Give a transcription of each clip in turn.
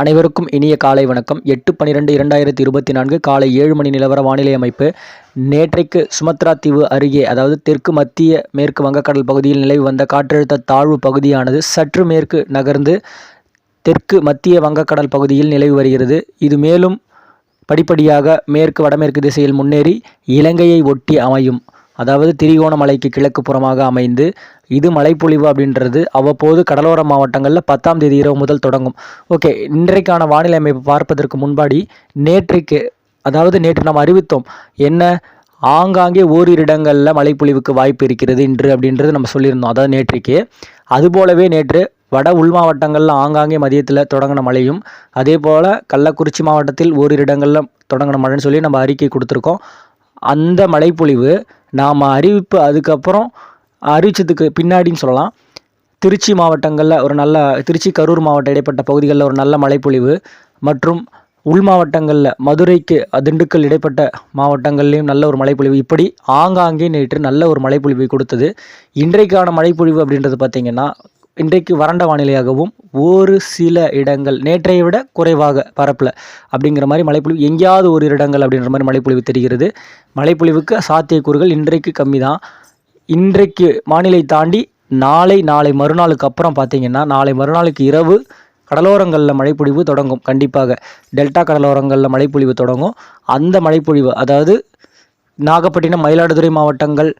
அனைவருக்கும் இனிய காலை வணக்கம். எட்டு பன்னிரெண்டு இரண்டாயிரத்தி இருபத்தி நான்கு காலை ஏழு மணி நிலவர வானிலை அமைப்பு. நேற்றைக்கு சுமத்ரா தீவு அருகே அதாவது தெற்கு மத்திய மேற்கு வங்கக்கடல் பகுதியில் நிலவி வந்த காற்றழுத்த தாழ்வு பகுதியானது சற்று மேற்கு நகர்ந்து தெற்கு மத்திய வங்கக்கடல் பகுதியில் நிலவி வருகிறது. இது மேலும் படிப்படியாக மேற்கு வடமேற்கு திசையில் முன்னேறி இலங்கையை ஒட்டி அமையும். அதாவது திரிகோணமலைக்கு கிழக்கு புறமாக அமைந்து இது மழைப்பொழிவு அப்படின்றது அவ்வப்போது கடலோர மாவட்டங்களில் பத்தாம் தேதி இரவு முதல் தொடங்கும். ஓகே இன்றைக்கான வானிலை அமைப்பு பார்ப்பதற்கு முன்பாடி நேற்றைக்கு அதாவது நேற்று நாம் அறிவித்தோம் என்ன ஆங்காங்கே ஓரிரு இடங்களில் மழைப்பொழிவுக்கு வாய்ப்பு இருக்கிறது இன்று அப்படின்றது நம்ம சொல்லியிருந்தோம். அதாவது நேற்றைக்கு. அதுபோலவே நேற்று வட உள் மாவட்டங்களில் ஆங்காங்கே மதியத்தில் தொடங்கின மழையும் அதே போல் கள்ளக்குறிச்சி மாவட்டத்தில் ஓரிரு இடங்களில் தொடங்கின மழைன்னு சொல்லி நம்ம அறிக்கை கொடுத்துருக்கோம். அந்த மழைப்பொழிவு நாம் அறிவிப்பு அதுக்கப்புறம் அறிவிச்சதுக்கு பின்னாடின்னு சொல்லலாம். திருச்சி மாவட்டங்களில் ஒரு நல்ல திருச்சி கரூர் மாவட்ட இடைப்பட்ட பகுதிகளில் ஒரு நல்ல மழைப்பொழிவு மற்றும் உள் மாவட்டங்களில் மதுரைக்கு திண்டுக்கல் இடைப்பட்ட மாவட்டங்கள்லேயும் நல்ல ஒரு மழைப்பொழிவு. இப்படி ஆங்காங்கே நேற்று நல்ல ஒரு மழைப்பொழிவை கொடுத்தது. இன்றைக்கான மழைப்பொழிவு அப்படின்றது பார்த்திங்கன்னா இன்றைக்கு வறண்ட வானிலையாகவும் ஒரு சில இடங்கள் நேற்றைய விட குறைவாக பரப்பில். அப்படிங்கிற மாதிரி மழைப்பொழிவு எங்கேயாவது ஒரு இடங்கள் அப்படின்ற மாதிரி மழைப்பொழிவு தெரிகிறது. மழைப்பொழிவுக்கு சாத்தியக்கூறுகள் இன்றைக்கு கம்மி தான் இன்றைக்கு வானிலை தாண்டி நாளை நாளை மறுநாளுக்கு அப்புறம் பார்த்திங்கன்னா நாளை மறுநாளுக்கு இரவு கடலோரங்களில் மழைப்பொழிவு தொடங்கும் கண்டிப்பாக. டெல்டா கடலோரங்களில் மழைப்பொழிவு தொடங்கும். அந்த மழைப்பொழிவு அதாவது நாகப்பட்டினம் மயிலாடுதுறை மாவட்டங்கள்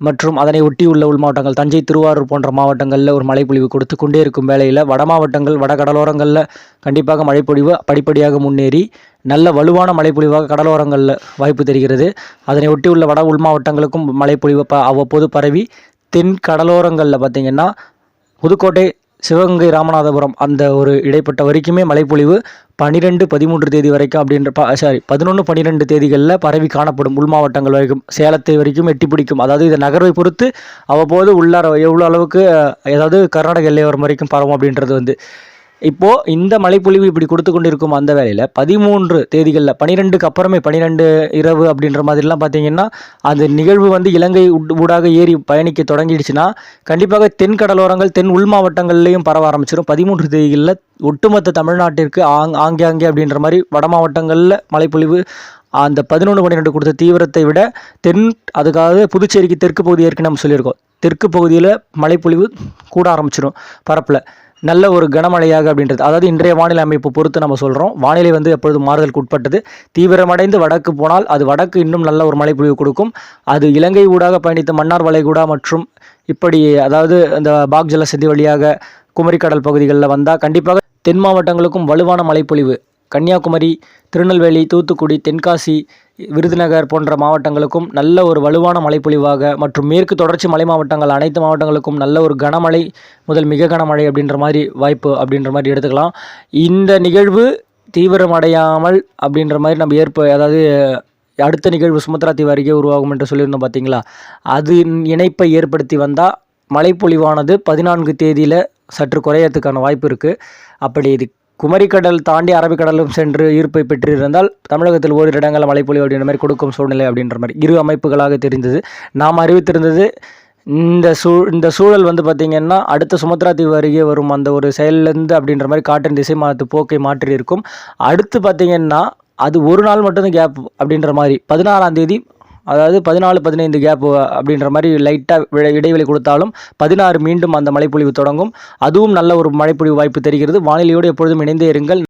மற்றும் அதனை ஒட்டியுள்ள உள் மாவட்டங்கள் தஞ்சை திருவாரூர் போன்ற மாவட்டங்களில் ஒரு மழைப்பொழிவு கொடுத்து கொண்டே இருக்கும் வேளையில் வட மாவட்டங்கள் வட கடலோரங்களில் கண்டிப்பாக மழைப்பொழிவு படிப்படியாக முன்னேறி நல்ல வலுவான மழைப்பொழிவாக கடலோரங்களில் வாய்ப்பு தெரிகிறது. அதனை ஒட்டியுள்ள வட உள் மாவட்டங்களுக்கும் மழைப்பொழிவு ப அவ்வப்போது பரவி தென் கடலோரங்களில் பார்த்திங்கன்னா புதுக்கோட்டை சிவகங்கை ராமநாதபுரம் அந்த ஒரு இடைப்பட்ட வரைக்குமே மழைப்பொழிவு பன்னிரெண்டு பதிமூன்று தேதி வரைக்கும் அப்படின்ற ப சாரி பதினொன்று பன்னிரெண்டு தேதிகளில் பரவி காணப்படும் உள் மாவட்டங்கள் வரைக்கும். சேலத்தை வரைக்கும் எட்டி பிடிக்கும். அதாவது இதை நகர்வை பொறுத்து அவ்வப்போது உள்ளார எவ்வளோ அளவுக்கு ஏதாவது கர்நாடக எல்லையோரம் வரைக்கும் பரவும் அப்படின்றது வந்து. இப்போது இந்த மழைப்பொழிவு இப்படி கொடுத்து கொண்டு இருக்கும் அந்த வேலையில் பதிமூன்று தேதிகளில் பனிரெண்டுக்கு அப்புறமே பனிரெண்டு இரவு அப்படின்ற மாதிரிலாம் பார்த்தீங்கன்னா அந்த நிகழ்வு வந்து இலங்கை ஊடாக ஏறி பயணிக்க தொடங்கிடுச்சுன்னா கண்டிப்பாக தென் கடலோரங்கள் தென் உள் மாவட்டங்கள்லேயும் பரவ ஆரம்பிச்சிடும் பதிமூன்று தேதிகளில் ஒட்டுமொத்த தமிழ்நாட்டிற்கு ஆங் ஆங்கே அப்படின்ற மாதிரி வட மாவட்டங்களில் மழைப்பொழிவு அந்த பதினொன்று பன்னிரெண்டு கொடுத்த தீவிரத்தை விட தென் அதுக்காக புதுச்சேரிக்கு தெற்கு பகுதி ஏற்கனவே நம்ம சொல்லியிருக்கோம். தெற்கு பகுதியில் மழைப்பொழிவு கூட ஆரம்பிச்சிடும் பரப்பில். நல்ல ஒரு கனமழையாக அப்படின்றது. அதாவது இன்றைய வானிலை அமைப்பு பொறுத்து நம்ம சொல்கிறோம் வானிலை வந்து எப்பொழுதும் மாறுதலுக்கு உட்பட்டது. தீவிரமடைந்து வடக்கு போனால் அது வடக்கு இன்னும் நல்ல ஒரு மழைப்பொழிவு கொடுக்கும். அது இலங்கை ஊடாக பயணித்த மன்னார் வளைகுடா மற்றும் இப்படி அதாவது இந்த பாக் ஜலசதி வழியாக குமரிக்கடல் பகுதிகளில் வந்தால் கண்டிப்பாக தென் மாவட்டங்களுக்கும் வலுவான மழைப்பொழிவு கன்னியாகுமரி திருநெல்வேலி தூத்துக்குடி தென்காசி விருதுநகர் போன்ற மாவட்டங்களுக்கும் நல்ல ஒரு வலுவான மழைப்பொழிவாக மற்றும் மேற்கு தொடர்ச்சி மலை மாவட்டங்கள் அனைத்து மாவட்டங்களுக்கும் நல்ல ஒரு கனமழை முதல் மிக கனமழை அப்படின்ற மாதிரி வாய்ப்பு அப்படின்ற மாதிரி எடுத்துக்கலாம். இந்த நிகழ்வு தீவிரமடையாமல் அப்படின்ற மாதிரி நம்ம ஏற்ப அதாவது அடுத்த நிகழ்வு சுமத்ரா தீவு அருகே உருவாகும் என்று சொல்லியிருந்தோம் பார்த்தீங்களா? அது இணைப்பை ஏற்படுத்தி வந்தால் மழைப்பொழிவானது பதினான்கு தேதியில் சற்று குறையறதுக்கான வாய்ப்பு இருக்குது அப்படி இது குமரிக்கடல் தாண்டி அரபிக்கடலும் சென்று ஈர்ப்பை பெற்றிருந்தால் தமிழகத்தில் ஓரிரு இடங்களில் மழைப்பொழிவு அப்படின்ற மாதிரி கொடுக்கும் சூழ்நிலை அப்படின்ற மாதிரி இரு அமைப்புகளாக தெரிந்தது. நாம் அறிவித்திருந்தது இந்த சூ இந்த சூழல் வந்து பார்த்திங்கன்னா அடுத்த சுமத்ரா தீவு அருகே வரும் அந்த ஒரு செயல்லேருந்து அப்படின்ற மாதிரி காற்றின் திசை மாற்று போக்கை மாற்றி இருக்கும் அடுத்து பார்த்திங்கன்னா அது ஒரு நாள் மட்டும்தான் கேப் அப்படின்ற மாதிரி பதினாறாம் தேதி அதாவது பதினாலு பதினைந்து கேப் அப்படின்ற மாதிரி லைட்டாக இடைவெளி கொடுத்தாலும் பதினாறு மீண்டும் அந்த மழைப்பொழிவு தொடங்கும். அதுவும் நல்ல ஒரு மழைப்பொழிவு வாய்ப்பு தெரிகிறது. வானிலையோடு எப்பொழுதும் இணைந்தே இருங்கள்.